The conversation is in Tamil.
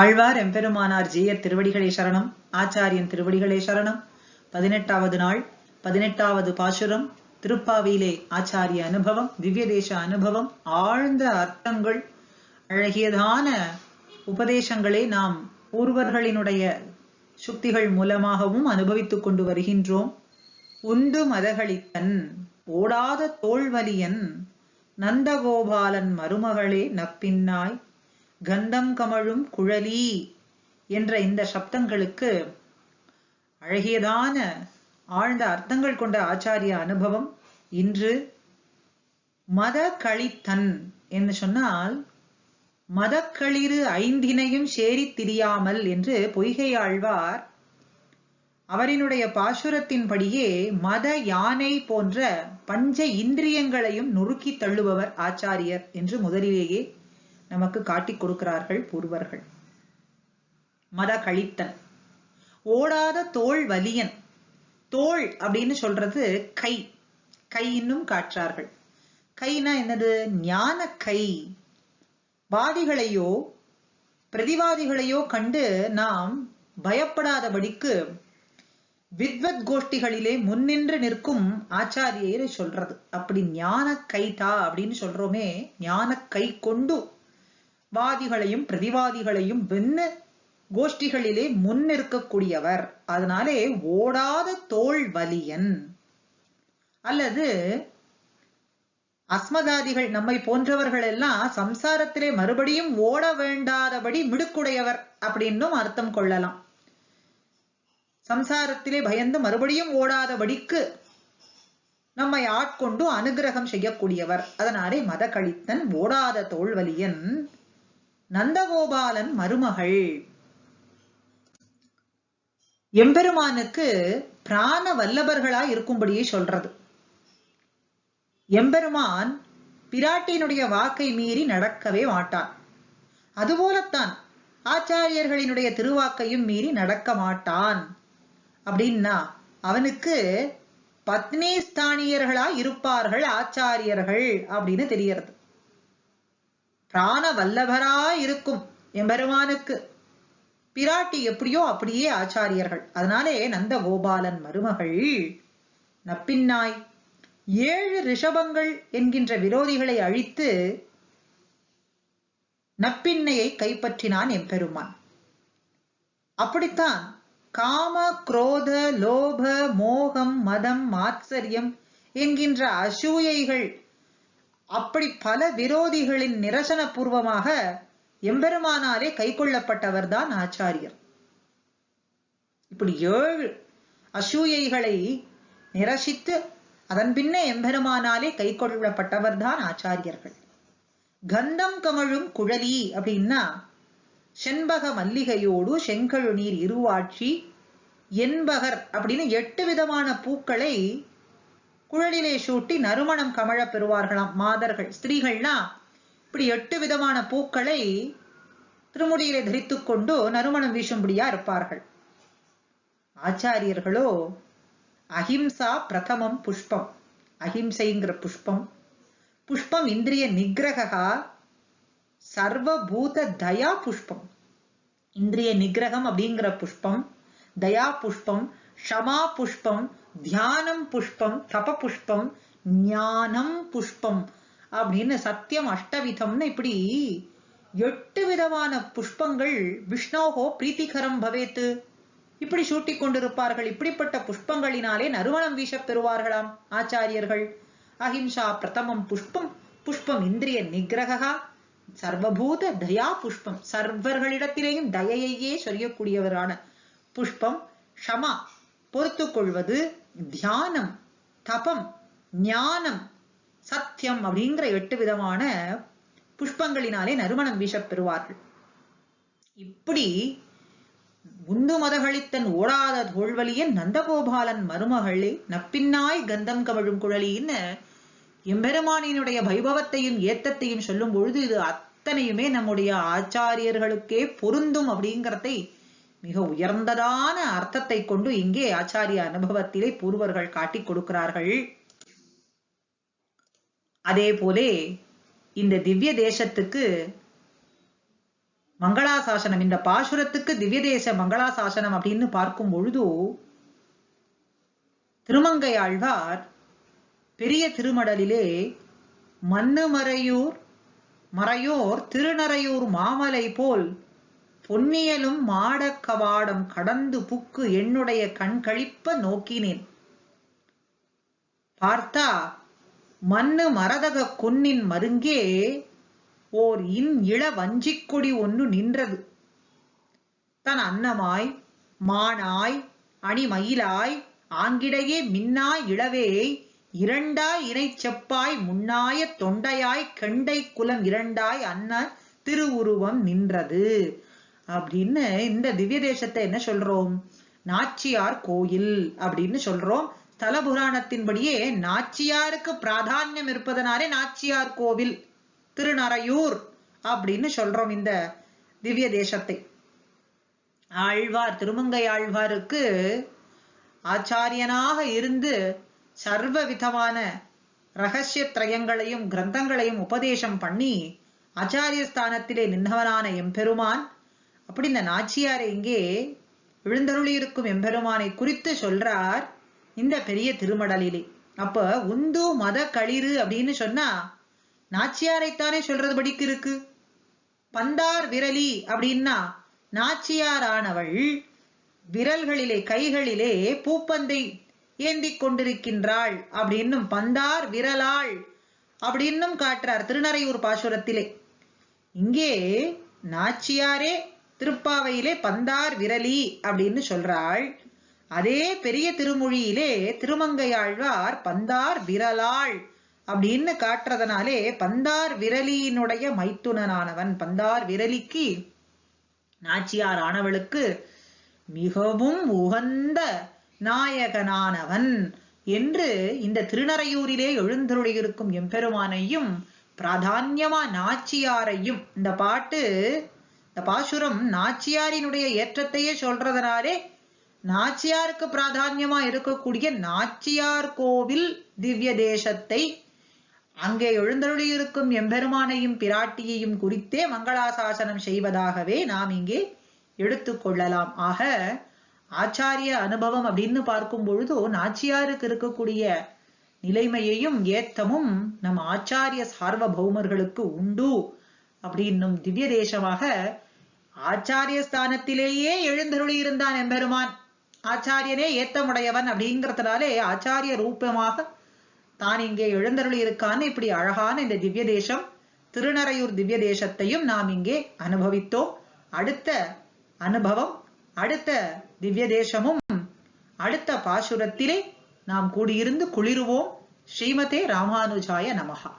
ஆழ்வார் எம்பெருமானார் ஜீயர் திருவடிகளே சரணம். ஆச்சாரியன் திருவடிகளே சரணம். பதினெட்டாவது நாள் பதினெட்டாவது பாசுரம் திருப்பாவியிலே ஆச்சாரிய அனுபவம் திவ்ய தேச அனுபவம் ஆழ்ந்த அர்த்தங்கள் அழகியதான உபதேசங்களை நாம் பூர்வர்களினுடைய சுக்திகள் மூலமாகவும் அனுபவித்துக் கொண்டு வருகின்றோம். உண்டு மதகளித்தன் ஓடாத தோல்வலியன் நந்தகோபாலன் மருமகளே நப்பின்னாய். கந்தம் கமழும் குழலி என்ற இந்த சப்தங்களுக்கு அழகியதான ஆழ்ந்த அர்த்தங்கள் கொண்ட ஆச்சாரிய அனுபவம் இன்று மத களித்தன் என்று சொன்னால் மதக்களிறு ஐந்தினையும் சேரித் திரியாமல் என்று பொய்கை ஆழ்வார் அவரினுடைய பாசுரத்தின்படியே மத யானை போன்ற பஞ்ச இந்திரியங்களையும் நொறுக்கி தள்ளுபவர் ஆச்சாரியர் என்று முதலிலேயே நமக்கு காட்டிக் கொடுக்கிறார்கள் பூர்வர்கள் மத கழித்தன் ஓடாத தோல் வலியன். தோல் அப்படின்னு சொல்றது கை. கை இன்னும் காற்றார்கள். கைனா என்னது? ஞான கை. வாதிகளையோ பிரதிவாதிகளையோ கண்டு நாம் பயப்படாதபடிக்கு வித்வத் கோஷ்டிகளிலே முன்னின்று நிற்கும் ஆச்சாரியரை சொல்றது. அப்படி ஞான கைதா அப்படின்னு சொல்றோமே ஞான கை கொண்டு வாதிகளையும் பிரதிவாதிகளையும் வென்னு கோஷ்டிகளிலே முன்னிற்கக்கூடியவர். அதனாலே ஓடாத தோல் வலியன். அல்லது அஸ்மதாதிகள் நம்மை போன்றவர்கள் எல்லாம் சம்சாரத்திலே மறுபடியும் ஓட வேண்டாதபடி மிடுக்குடையவர் அப்படின்னும் அர்த்தம் கொள்ளலாம். சம்சாரத்திலே பயந்து மறுபடியும் ஓடாதபடிக்கு நம்மை ஆட்கொண்டு அனுகிரகம் செய்யக்கூடியவர். அதனாலே மத கழித்தன் ஓடாத தோல்வலியன் நந்தகோபாலன் மருமகள். எம்பெருமானுக்கு பிராண வல்லபர்களா இருக்கும்படியே சொல்றது. எம்பெருமான் பிராட்டியினுடைய வாக்கை மீறி நடக்கவே மாட்டான் அதுபோலத்தான் ஆச்சாரியர்களினுடைய திருவாக்கையும் மீறி நடக்க மாட்டான். அப்படின்னா அவனுக்கு பத்னி ஸ்தானியர்களா இருப்பார்கள் ஆச்சாரியர்கள் அப்படின்னு தெரியறது பிராண வல்லவரா இருக்கும் எம்பெருமானுக்கு. பிராட்டி எப்படியோ அப்படியே ஆச்சாரியர்கள். அதனாலே நந்த கோபாலன் மருமகள் நப்பின்னாய் ஏழு ரிஷபங்கள் என்கின்ற விரோதிகளை அழித்து நப்பின்னையை கைப்பற்றினான் எம்பெருமான். அப்படித்தான் காம குரோத லோப மோகம் மதம் மாத்சரியம் என்கின்ற அசூயைகள் அப்படி பல விரோதிகளின் நிரசன பூர்வமாக எம்பெருமானாலே கைக்கொள்ளப்பட்டவர் தான் ஆச்சாரியர். இப்படி ஏழு அசூயைகளை நிரசித்து அதன் பின்னே எம்பெருமானாலே கை கொள்ளப்பட்டவர்தான் ஆச்சாரியர்கள். கந்தம் கமழும் குழலி அப்படின்னா செண்பக மல்லிகையோடு செங்கழு நீர் இருவாட்சி என்பகர் அப்படின்னு எட்டு விதமான பூக்களை குழலிலே சூட்டி நறுமணம் கமழ பெறுவார்களாம் மாதர்கள். ஸ்திரீகள்னா இப்படி எட்டு விதமான பூக்களை திருமுடியிலே தரித்து கொண்டு நறுமணம் வீசும்படியா இருப்பார்கள். ஆச்சாரியர்களோ அஹிம்சா பிரதமம் புஷ்பம். அஹிம்சைங்கிற புஷ்பம். புஷ்பம் இந்திரிய நிகிரகா சர்வபூத தயா புஷ்பம். இந்திரிய நிகிரகம் அப்படிங்கிற புஷ்பம் தயா புஷ்பம் ஷமா புஷ்பம் தியானம் புஷ்பம் தப புஷ்பம் ஞானம் புஷ்பம் அப்படின்னு சத்தியம் அஷ்டவிதம்னு இப்படி எட்டு விதமான புஷ்பங்கள் விஷ்ணோகோ பிரீத்திகரம் பவேத்து. இப்படி சூட்டிக் கொண்டிருப்பார்கள். இப்படிப்பட்ட புஷ்பங்களினாலே நறுமணம் வீச பெறுவார்களாம் ஆச்சாரியர்கள். அஹிம்சா பிரதமம் புஷ்பம் புஷ்பம் இந்திரிய நிகிரகா சர்வபூத தயா புஷ்பம். சர்வர்களிடத்திலேயும் தயையே சொல்லக்கூடியவரான புஷ்பம் ஷமா பொறுத்து கொள்வது தியானம் தபம் ஞானம் சத்தியம் அப்படிங்கிற எட்டு விதமான புஷ்பங்களினாலே நறுமணம் வீச பெறுவார்கள் இப்படி உந்து மதகளித்தன் ஓடாத தோல்வலியன் நந்தகோபாலன் மருமகளே நப்பின்னாய் கந்தம் கமழும் குழலின்னு எம்பெருமானினுடைய வைபவத்தையும் ஏத்தத்தையும் சொல்லும் பொழுது இது அத்தனையுமே நம்முடைய ஆச்சாரியர்களுக்கே பொருந்தும் அப்படிங்கிறதை மிக உயர்ந்ததான அர்த்தத்தை கொண்டு இங்கே ஆச்சாரிய அனுபவத்திலே பூர்வர்கள் காட்டிக் கொடுக்கிறார்கள். அதே போலே இந்த திவ்ய தேசத்துக்கு மங்களாசாசனம் இந்த பாசுரத்துக்கு திவ்ய தேச மங்களாசாசனம் அப்படின்னு பார்க்கும் பொழுது திருமங்கை ஆழ்வார் பெரிய திருமடலிலே மன்னுமறையூர் மறையோர் திருநறையூர் மாமலை போல் பொன்னியலும் மாடக் கவாடம் கடந்து புக்கு என்னுடைய கண்கழிப்ப நோக்கினேன். பார்த்தா மண்ணு மரதக கொன்னின் மருங்கே ஓர் இன் இள வஞ்சிக்கொடி ஒன்று நின்றது. தன் அன்னமாய் மானாய் அணிமயிலாய் ஆங்கிடையே மின்னாய் இளவே இரண்டாய் இணை செப்பாய் முன்னாய தொண்டையாய் கெண்டை குலம் இரண்டாய் அன்ன திருவுருவம் நின்றது. அப்படின்னு இந்த திவ்ய தேசத்தை என்ன சொல்றோம்? நாச்சியார் கோயில் அப்படின்னு சொல்றோம். தல புராணத்தின்படியே நாச்சியாருக்கு பிராதான்யம் இருப்பதனாலே நாச்சியார் கோவில் திருநறையூர் அப்படின்னு சொல்றோம் இந்த திவ்ய தேசத்தை. ஆழ்வார் திருமங்கை ஆழ்வாருக்கு ஆச்சாரியனாக இருந்து சர்வ விதமான ரகசிய திரயங்களையும் கிரந்தங்களையும் உபதேசம் பண்ணி ஆச்சாரிய ஸ்தானத்திலே நின்றவனான எம்பெருமான் அப்படி இந்த நாச்சியார் இங்கே எழுந்தருளி இருக்கும் எம்பெருமானை குறித்து சொல்றார் இந்த பெரிய திருமடலிலே. அப்ப உந்து மத களிறு அப்படின்னு சொன்னா நாச்சியாரைத்தானே சொல்றது படிக்கு இருக்கு? பந்தார் விரலி அப்படின்னா நாச்சியாரானவள் விரல்களிலே கைகளிலே பூப்பந்தை ஏந்தி கொண்டிருக்கின்றாள் அப்படின்னும் பந்தார் விரலாள் அப்படின்னும் காட்டுறார் திருநறையூர் பாசுரத்திலே. இங்கே நாச்சியாரே திருப்பாவையிலே பந்தார் விரலி அப்படின்னு சொல்றாள். அதே பெரிய திருமொழியிலே திருமங்கையாழ்வார் பந்தார் விரலாள் அப்படின்னு காட்டுறதுனாலே பந்தார் விரலியினுடைய மைத்துனனானவன். பந்தார் விரலிக்கு நாச்சியார் ஆனவளுக்கு மிகவும் உகந்த நாயகனானவன் என்று இந்த திருநறையூரிலே எழுந்தருளியிருக்கும் எம்பெருமானையும் பிராதான்யமா நாச்சியாரையும் இந்த பாட்டு இந்த பாசுரம் நாச்சியாரினுடைய ஏற்றத்தையே சொல்றதனாலே நாச்சியாருக்கு பிராதான்யமா இருக்கக்கூடிய நாச்சியார் கோவில் திவ்ய தேசத்தை அங்கே எழுந்தருளியிருக்கும் எம்பெருமானையும் பிராட்டியையும் குறித்தே மங்களாசாசனம் செய்வதாகவே நாம் இங்கே எடுத்துக்கொள்ளலாம் ஆக ஆச்சாரிய அனுபவம் அப்படின்னு பார்க்கும் பொழுது நாச்சியாருக்கு இருக்கக்கூடிய நிலைமையையும் ஏத்தமும் நம் ஆச்சாரிய சார்வபௌமர்களுக்கு உண்டு அப்படின்னும் திவ்ய தேசமாக ஆச்சாரிய ஸ்தானத்திலேயே எழுந்தருளி இருந்தான் எம்பெருமான். ஆச்சாரியனே ஏத்தமுடையவன் அப்படிங்கிறதுனாலே ஆச்சாரிய ரூபமாக தான் இங்கே எழுந்தருளி இருக்கான்னு இப்படி அழகான இந்த திவ்ய தேசம் திருநறையூர் திவ்ய தேசத்தையும் நாம் இங்கே அனுபவித்தோம். அடுத்த அனுபவம் அடுத்த திவ்ய தேசமும் அடுத்த பாசுரத்திலே நாம் கூடியிருந்து குளிருவோம். ஸ்ரீமதே ராமானுஜாய நமகா